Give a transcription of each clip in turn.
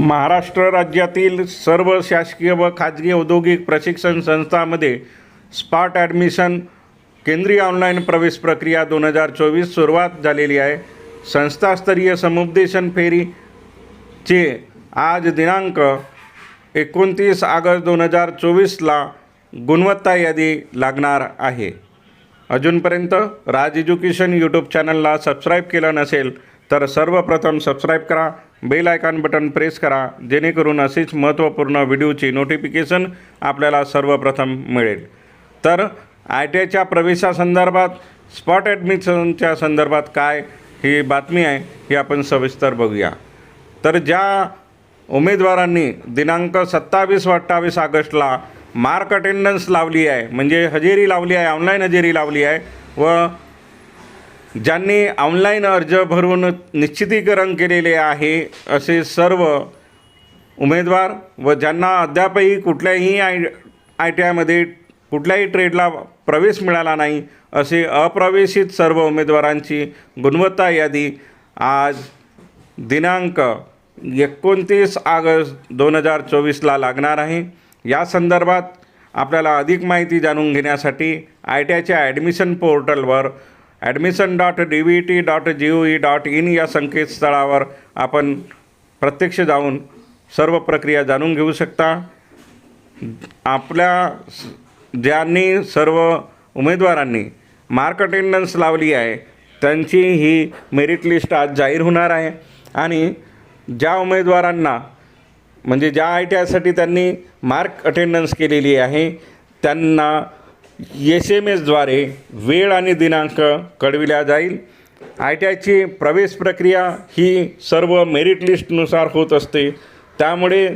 महाराष्ट्र राज्यातील सर्व शासकीय व खाजगी औद्योगिक प्रशिक्षण संस्थांमध्ये स्पाट ॲडमिशन केंद्रीय ऑनलाईन प्रवेश प्रक्रिया दोन हजार चोवीस सुरुवात झालेली आहे. संस्थास्तरीय समुपदेशन फेरीचे आज दिनांक एकोणतीस ऑगस्ट दोन हजार चोवीसला गुणवत्ता यादी लागणार आहे. अजूनपर्यंत राज एज्युकेशन यूट्यूब चॅनलला सबस्क्राईब केलं नसेल तर सर्वप्रथम सबस्क्राईब करा. बेल आयकॉन बटन प्रेस करा जेणेकरून अशीच महत्त्वपूर्ण व्हिडिओची नोटिफिकेशन आपल्याला सर्वप्रथम मिळेल. तर आय टी आयच्या प्रवेशासंदर्भात स्पॉट ॲडमिशनच्या संदर्भात काय ही बातमी आहे ही आपण सविस्तर बघूया. तर ज्या उमेदवारांनी दिनांक सत्तावीस व अठ्ठावीस ऑगस्टला मार्क अटेंडन्स लावली आहे म्हणजे हजेरी लावली आहे ऑनलाईन हजेरी लावली आहे व ज्यांनी ऑनलाईन अर्ज भरून निश्चितीकरण केलेले आहे असे सर्व उमेदवार व ज्यांना अद्यापही कुठल्याही आय आय टी आयमध्ये कुठल्याही ट्रेडला प्रवेश मिळाला नाही असे अप्रवेशित सर्व उमेदवारांची गुणवत्ता यादी आज दिनांक एकोणतीस ऑगस्ट दोन हजार चोवीसला लागणार आहे. या संदर्भात आपल्याला अधिक माहिती जाणून घेण्यासाठी आय टी आयच्या ॲडमिशन पोर्टलवर admission dot D V T dot G O E dot in या संकेतस्थळावर आपण प्रत्यक्ष जाऊन सर्व प्रक्रिया जाणून घेऊ शकता. आपल्या ज्यांनी सर्व उमेदवारांनी मार्क अटेंडन्स लावली आहे त्यांची ही मेरिट लिस्ट आज जाहीर होणार आहे. आणि ज्या उमेदवारांना म्हणजे ज्या आय टी आयसाठी त्यांनी मार्क अटेंडन्स केलेली आहे त्यांना एस एम एसद्वारे वेळ आणि दिनांक कळविल्या जाईल. आय टी आयची प्रवेश प्रक्रिया ही सर्व मेरिट लिस्टनुसार होत असते. त्यामुळे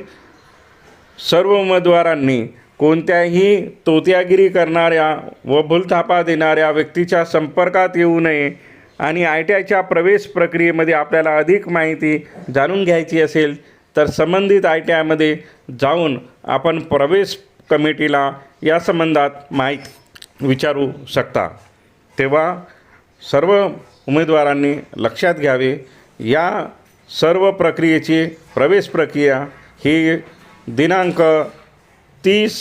सर्व उमेदवारांनी कोणत्याही तोत्यागिरी करणाऱ्या व भूलथापा देणाऱ्या व्यक्तीच्या संपर्कात येऊ नये आणि आय टी आयच्या प्रवेश प्रक्रियेमध्ये आपल्याला अधिक माहिती जाणून घ्यायची असेल तर संबंधित आय टी आयमध्ये जाऊन आपण प्रवेश कमिटीला या संबंधात माहिती विचारू शकता. तेव्हा सर्व उमेदवारांनी लक्षात घ्यावे या सर्व प्रक्रियेची प्रवेश प्रक्रिया ही दिनांक तीस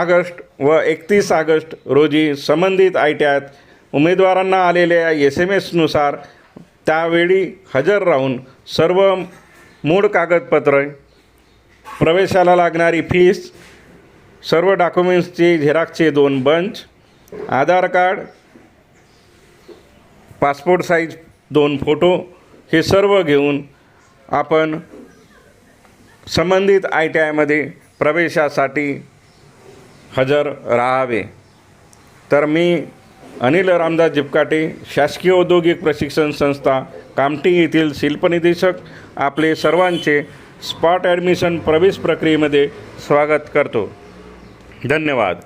ऑगस्ट व एकतीस ऑगस्ट रोजी संबंधित आय टी आयत उमेदवारांना आलेल्या एस एम एसनुसार त्यावेळी हजर राहून सर्व मूळ कागदपत्र प्रवेशाला लागणारी फीस सर्व डॉक्युमेंट्सचे झेरॉक्सचे दोन bunch Aadhaar card passport size दोन फोटो हे सर्व घेऊन आपण संबंधित आय टी आयमध्ये प्रवेशासाठी हजर राहावे. तर मी अनिल रामदास जिपकाटे शासकीय औद्योगिक प्रशिक्षण संस्था कामठी येथील शिल्पनिदेशक आपले सर्वांचे स्पॉट ॲडमिशन प्रवेश प्रक्रियेमध्ये स्वागत करतो. धन्यवाद.